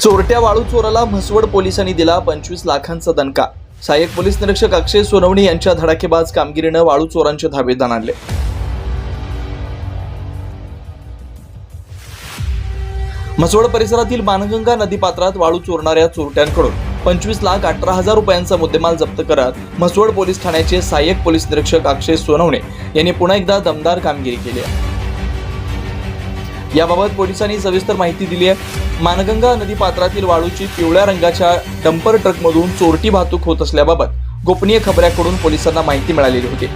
चोरट्या वाळू चोराला म्हसवड पोलिसांनी दिला पंचवीस लाखांचा दणका. सहाय्यक पोलीस निरीक्षक अक्षय सोनवणे यांच्या धडाकेबाज कामगिरीनं वाळू चोरांचे धाबे आणले म्हसवड परिसरातील मानगंगा नदीपात्रात वाळू चोरणाऱ्या चोरट्यांकडून पंचवीस लाख अठरा हजार रुपयांचा मुद्देमाल जप्त करत म्हसवड पोलीस ठाण्याचे सहाय्यक पोलीस निरीक्षक अक्षय सोनवणे यांनी पुन्हा एकदा दमदार कामगिरी केली आहे. याबाबत पोलिसांनी सविस्तर माहिती दिली आहे. मानगंगा नदी पात्रातील वाळूची पिवळ्या रंगाच्या डंपर ट्रकमधून चोरटी वाहतूक होत असल्याबाबत गोपनीय खबऱ्याकडून पोलिसांना माहिती मिळालेली होती.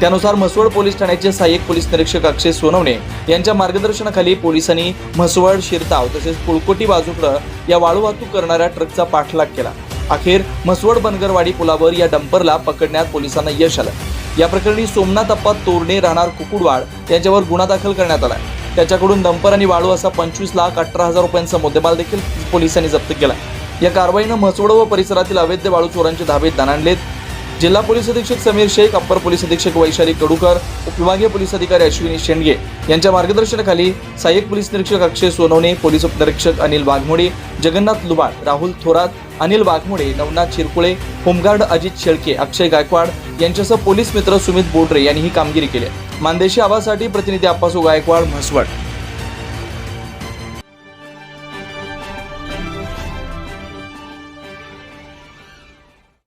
त्यानुसार म्हसवड पोलीस ठाण्याचे सहाय्यक पोलीस निरीक्षक अक्षय सोनवणे यांच्या मार्गदर्शनाखाली पोलिसांनी म्हसवड शिरताव तसेच पुळकोटी बाजूकडं या वाळू वाहतूक करणाऱ्या ट्रकचा पाठलाग केला. अखेर म्हसवड बनगरवाडी पुलावर या डंपरला पकडण्यात पोलिसांना यश आलं. या प्रकरणी सोमनाथ अप्पा तोरणे राहणार कुकुडवाड यांच्यावर गुन्हा दाखल करण्यात आला त्याच्याकडून डंपर आणि वाळू असा पंचवीस लाख अठरा हजार रुपयांचा मुद्देमाल देखील पोलिसांनी जप्त केला. या कारवाईनं म्हसवड व परिसरातील अवैध वाळू चोरांचे धाबे दणाणलेत. जिल्हा पोलीस अधीक्षक समीर शेख अप्पर पोलीस अधीक्षक वैशाली कडूकर उपविभागीय पोलीस अधिकारी अश्विनी शेंडगे यांच्या मार्गदर्शनाखाली सहाय्यक पोलीस निरीक्षक अक्षय सोनवणे पोलीस उपनिरीक्षक अनिल वाघमोडे जगन्नाथ लुबाड राहुल थोरात अनिल वाघमोडे नवनाथ शिरकुळे होमगार्ड अजित शेळके अक्षय गायकवाड यांच्यासह पोलीस मित्र सुमित बोडरे यांनी ही कामगिरी केली मानदेशी आवाजसाठी प्रतिनिधी अप्पासू गायकवाड म्हसवड.